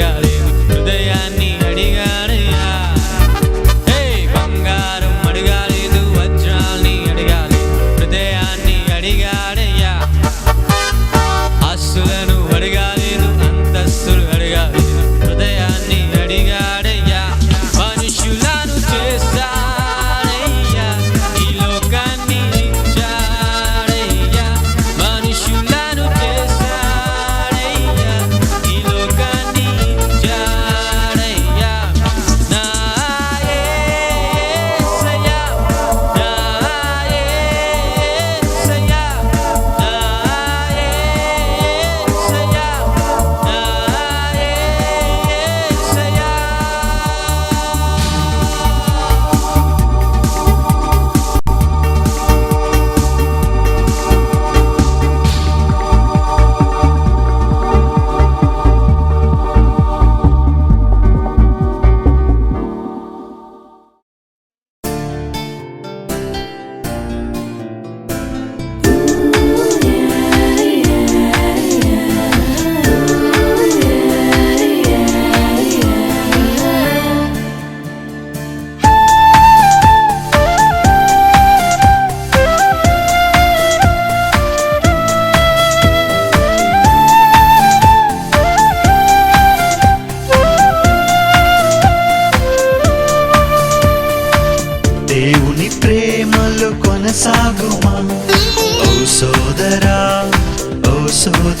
llegaré.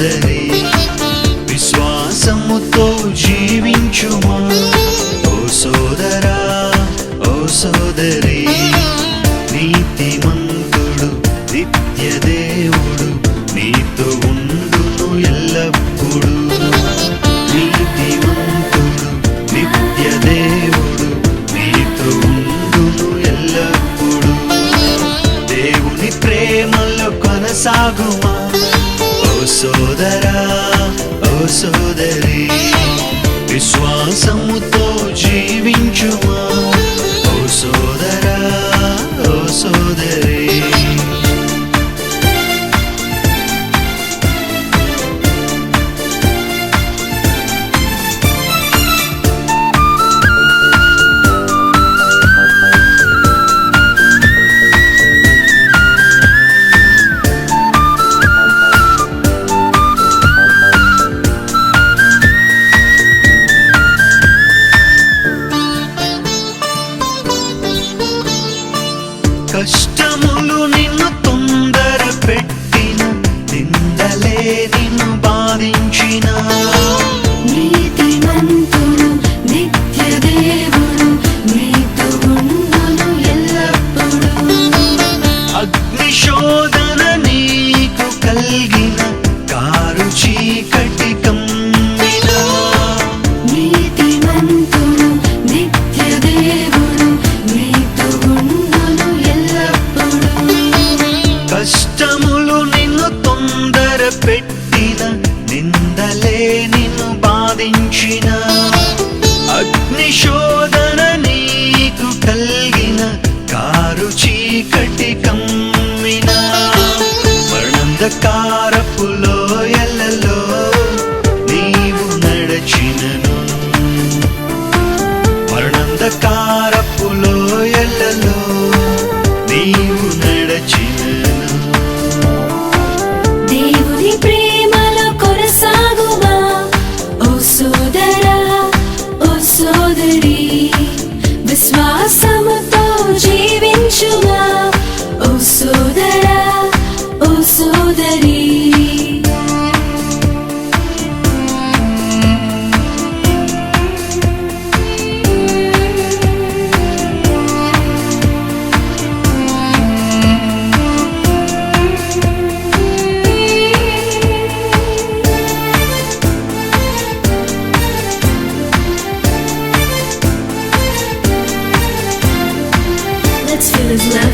ఉన్నదని విశ్వాసముతో జీవించుమా? ఓ సోదరా ఓ సోదరి నీతిమంతుడు నిత్యదేవుడు నీతో ఉండును ఎల్లప్పుడూ. నీతిమంతుడు சொந்தக்கார is left.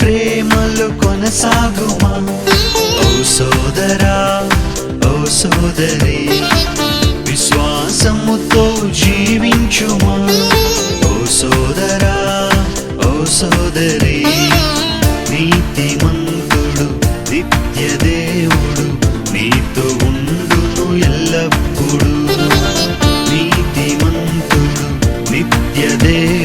ప్రేమలు కొనసాగుమా? ఓ సోదరా ఓ సోదరి విశ్వాసముతో జీవించుమా? ఓ సోదరా ఓ సోదరి నీతిమంతుడు నిత్య దేవుడు నీతో ఉండు ఎల్లప్పుడు. నీతిమంతుడు నిత్య దేవుడు